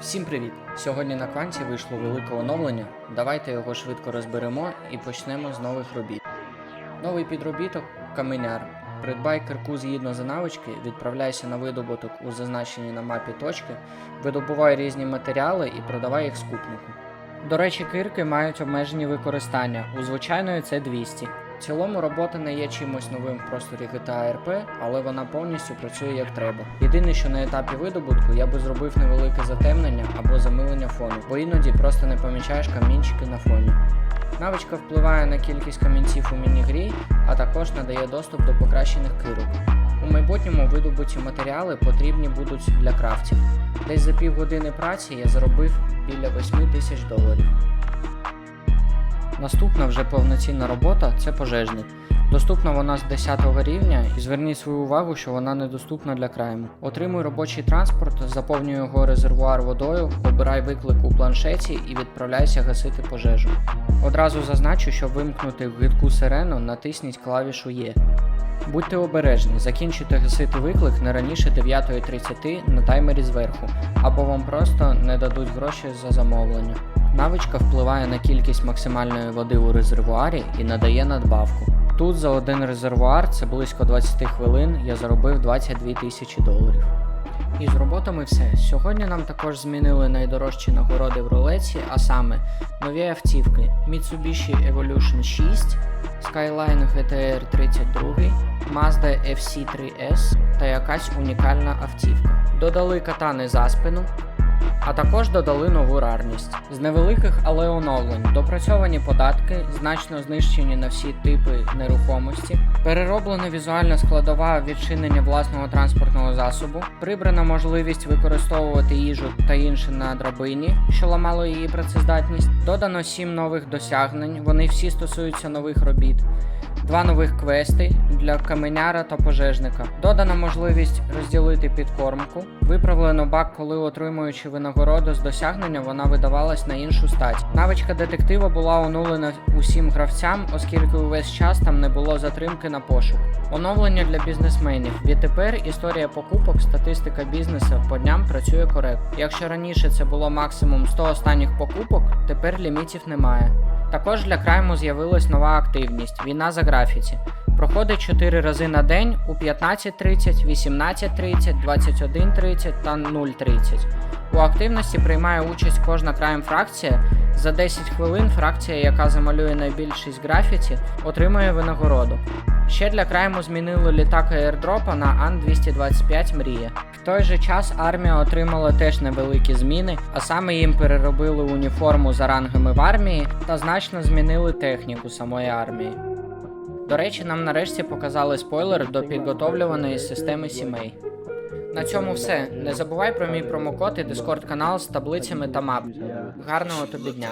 Всім привіт! Сьогодні на кванті вийшло велике оновлення. Давайте його швидко розберемо і почнемо з нових робіт. Новий підробіток каменяр. Придбай кирку згідно за навички, відправляйся на видобуток у зазначені на мапі точки, видобувай різні матеріали і продавай їх скупнику. До речі, кирки мають обмежені використання. У звичайної це 200. В цілому робота не є чимось новим в просторі GTA RP, але вона повністю працює як треба. Єдине, що на етапі видобутку я би зробив невелике затемнення або замилення фону, бо іноді просто не помічаєш камінчики на фоні. Навичка впливає на кількість камінців у міні-грі, а також надає доступ до покращених кирок. У майбутньому видобуті матеріали потрібні будуть для крафтів. Десь за півгодини праці я заробив біля 8 тисяч доларів. Наступна вже повноцінна робота це пожежник. Доступна вона з 10 рівня і зверніть свою увагу, що вона недоступна для крайму. Отримуй робочий транспорт, заповнюй його резервуар водою, обирай виклик у планшеті і відправляйся гасити пожежу. Одразу зазначу, щоб вимкнути гидку сирену, натисніть клавішу Є. Будьте обережні, закінчуйте гасити виклик не раніше 9.30 на таймері зверху, або вам просто не дадуть гроші за замовлення. Навичка впливає на кількість максимальної води у резервуарі і надає надбавку. Тут за один резервуар, це близько 20 хвилин, я заробив 22 тисячі доларів. І з роботами все. Сьогодні нам також змінили найдорожчі нагороди в рулеці, а саме нові автівки Mitsubishi Evolution 6, Skyline GTR 32, Mazda FC3S та якась унікальна автівка. Додали катани за спину, а також додали нову рарність. З невеликих, але оновлень, допрацьовані податки, значно знищені на всі типи нерухомості, перероблена візуальна складова відчинення власного транспортного засобу, прибрана можливість використовувати їжу та інше на драбині, що ламало її працездатність. Додано 7 нових досягнень, вони всі стосуються нових робіт. Два нових квести для каменяра та пожежника. Додана можливість розділити підкормку. Виправлено баг, коли отримуючи винагороду з досягнення, вона видавалась на іншу стать. Навичка детектива була оновлена усім гравцям, оскільки увесь час там не було затримки на пошук. Оновлення для бізнесменів. Відтепер історія покупок, статистика бізнесу по дням працює коректно. Якщо раніше це було максимум 100 останніх покупок, тепер лімітів немає. Також для крайму з'явилась нова активність війна за графіті. Проходить 4 рази на день у 15.30, 18.30, 21.30 та 0.30. У активності приймає участь кожна крайм фракція. За 10 хвилин фракція, яка замалює найбільшість графіті, отримує винагороду. Ще для крайму змінили літак аірдропа на Ан-225 Мрія. В той же час армія отримала теж невеликі зміни, а саме їм переробили уніформу за рангами в армії та значно змінили техніку самої армії. До речі, нам нарешті показали спойлер до підготовлюваної системи сімей. На цьому все. Не забувай про мій промокод і дискорд канал з таблицями та мап. Гарного тобі дня!